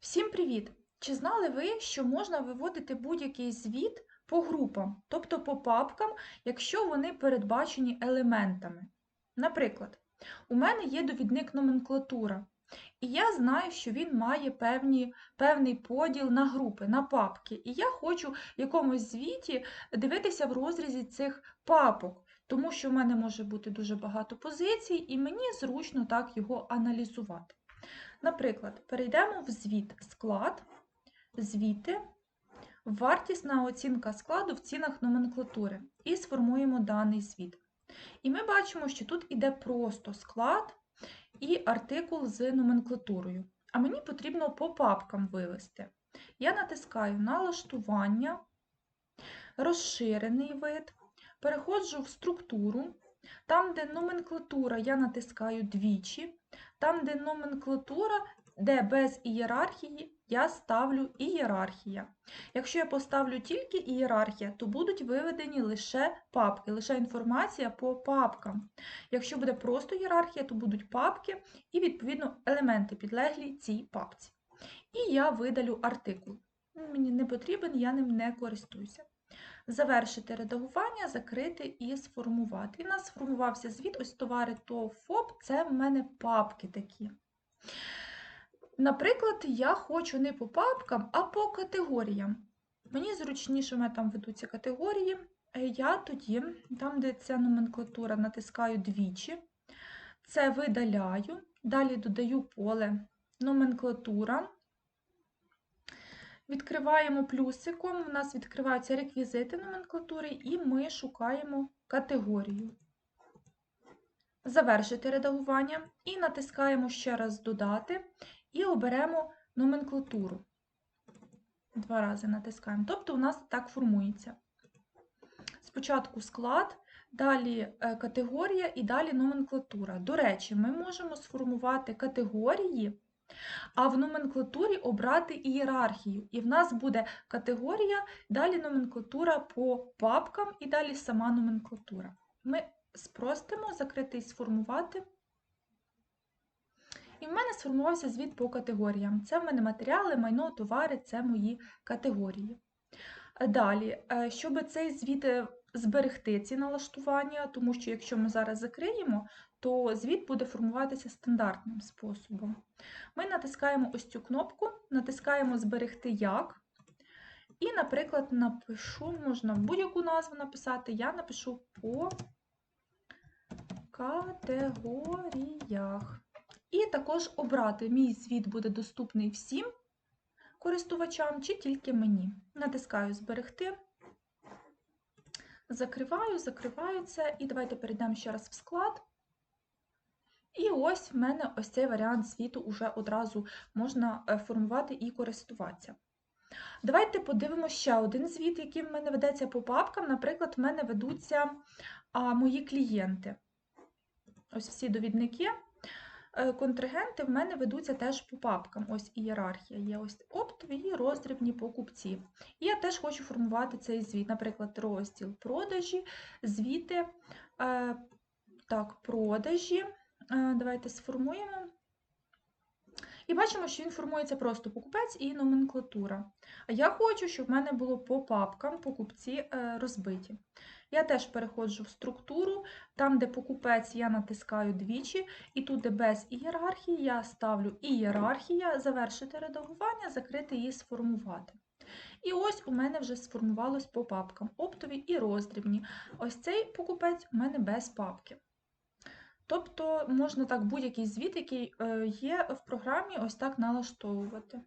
Всім привіт! Чи знали ви, що можна виводити будь-який звіт по групам, тобто по папкам, якщо вони передбачені елементами? Наприклад, у мене є довідник номенклатура, і я знаю, що він має певні, певний поділ на групи, на папки. І я хочу в якомусь звіті дивитися в розрізі цих папок, тому що в мене може бути дуже багато позицій, і мені зручно так його аналізувати. Наприклад, перейдемо в звіт склад, звіти, вартісна оцінка складу в цінах номенклатури і сформуємо даний звіт. І ми бачимо, що тут іде просто склад і артикул з номенклатурою. А мені потрібно по папкам вивести. Я натискаю налаштування, розширений вид, переходжу в структуру. Там, де номенклатура, я натискаю двічі. Там, де номенклатура, де без ієрархії, я ставлю ієрархія. Якщо я поставлю тільки ієрархія, то будуть виведені лише папки, лише інформація по папкам. Якщо буде просто ієрархія, то будуть папки і, відповідно, елементи підлеглі цій папці. І я видалю артикул. Мені не потрібен, я ним не користуюся. Завершити редагування, закрити і сформувати. І в нас сформувався звіт, ось товари ТОВ ФОП, це в мене папки такі. Наприклад, я хочу не по папкам, а по категоріям. Мені зручніше, в мене там ведуться категорії. Е, Я тоді, там, де ця номенклатура, натискаю двічі, це видаляю, далі додаю поле номенклатура. Відкриваємо плюсиком, у нас відкриваються реквізити номенклатури, і ми шукаємо категорію. Завершити редагування і натискаємо ще раз Додати і оберемо номенклатуру. Два рази натискаємо. Тобто у нас так формується. Спочатку склад, далі е, категорія і далі номенклатура. До речі, ми можемо сформувати категорії, а в номенклатурі обрати ієрархію. І в нас буде категорія, далі номенклатура по папкам і далі сама номенклатура. Ми спростимо, закрити і сформувати. І в мене сформувався звіт по категоріям. Це в мене матеріали, майно, товари це мої категорії. Далі, е, щоб цей звіт е, зберегти ці налаштування, тому що якщо ми зараз закриємо, то звіт буде формуватися стандартним способом. Ми натискаємо ось цю кнопку, натискаємо Зберегти як. І, наприклад, напишу, можна будь-яку назву написати, я напишу по категоріях. І також обрати, мій звіт буде доступний всім користувачам чи тільки мені. Натискаю Зберегти, закриваю, закриваю це, і давайте перейдемо ще раз в склад. І ось в мене ось цей варіант звіту вже одразу можна е, формувати і користуватися. Давайте подивимося ще один звіт, який в мене ведеться по папкам. Наприклад, в мене ведуться а, мої клієнти. Ось всі довідники. Е, контрагенти в мене ведуться теж по папкам. Ось ієрархія є ось оптові і роздрібні покупці. І я теж хочу формувати цей звіт, наприклад, розділ продажі, звіти, е, так, продажі. Е, давайте сформуємо. І бачимо, що він формується просто покупець і номенклатура. Я хочу, щоб в мене було по папкам покупці розбиті. Я теж переходжу в структуру, там, де покупець, я натискаю двічі, і тут, де без ієрархії, я ставлю ієрархія, завершити редагування, закрити і сформувати. І ось у мене вже сформувалось по папкам оптові і роздрібні. Ось цей покупець у мене без папки. Тобто можна так будь-який звіт, який е, є в програмі, ось так налаштовувати.